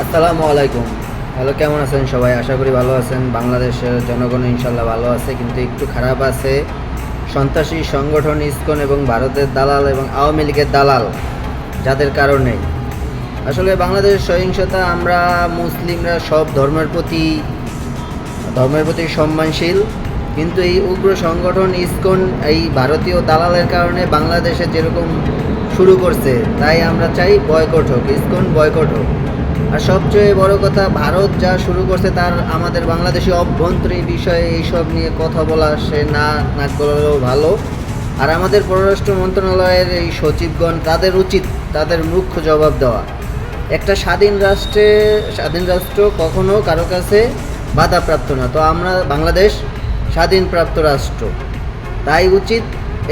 আসসালামু আলাইকুম। হ্যালো, কেমন আছেন সবাই? আশা করি ভালো আছেন। বাংলাদেশের জনগণ ইনশাল্লাহ ভালো আছে, কিন্তু একটু খারাপ আছে। সন্ত্রাসী সংগঠন ইসকন এবং ভারতের দালাল এবং আওয়ামী লীগের দালাল, যাদের কারণে। আসলে বাংলাদেশের সহিংসতা, আমরা মুসলিমরা সব ধর্মের প্রতি ধর্মের প্রতি সম্মানশীল। কিন্তু এই উগ্র সংগঠন ইসকন, এই ভারতীয় দালালের কারণে বাংলাদেশে যেরকম শুরু করছে, তাই আমরা চাই বয়কট হোক, ইসকন বয়কট হোক। আর সবচেয়ে বড় কথা, ভারত যা শুরু করছে তার আমাদের বাংলাদেশি অভ্যন্তরীণ বিষয়ে এইসব নিয়ে কথা বলা সে না না করলেও ভালো। আর আমাদের পররাষ্ট্র মন্ত্রণালয়ের এই সচিবগণ তাদের উচিত তাদের মুখ্য জবাব দেওয়া। একটা স্বাধীন রাষ্ট্রে, স্বাধীন রাষ্ট্র কখনো কারও কাছে বাধাপ্রাপ্ত না। তো আমরা বাংলাদেশ স্বাধীনপ্রাপ্ত রাষ্ট্র। তাই উচিত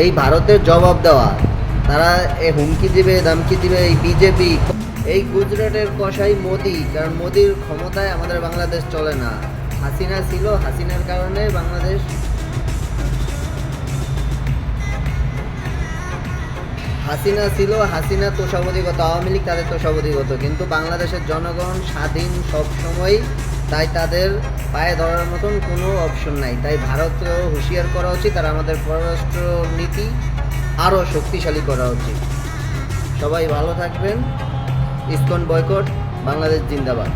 এই ভারতের জবাব দেওয়া। তারা এ হুমকি দিবে দামকি দিবে এই বিজেপি এই গুজরাটের কষাই মোদি, কারণ মোদির ক্ষমতায় আমাদের বাংলাদেশ চলে না। হাসিনা ছিল, হাসিনার কারণে বাংলাদেশ হাসিনা ছিল, হাসিনা তোষাবধিগত, আওয়ামী লীগ তাদের তোষাবধিগত, কিন্তু বাংলাদেশের জনগণ স্বাধীন সবসময় তাই তাদের পায়ে ধরার মতন কোনো অপশন নাই। তাই ভারতকেও হুঁশিয়ার করা উচিত আর আমাদের পররাষ্ট্র নীতি আরও শক্তিশালী করা উচিত। সবাই ভালো থাকবেন। ইসকন বয়কট বাংলাদেশ জিন্দাবাদ।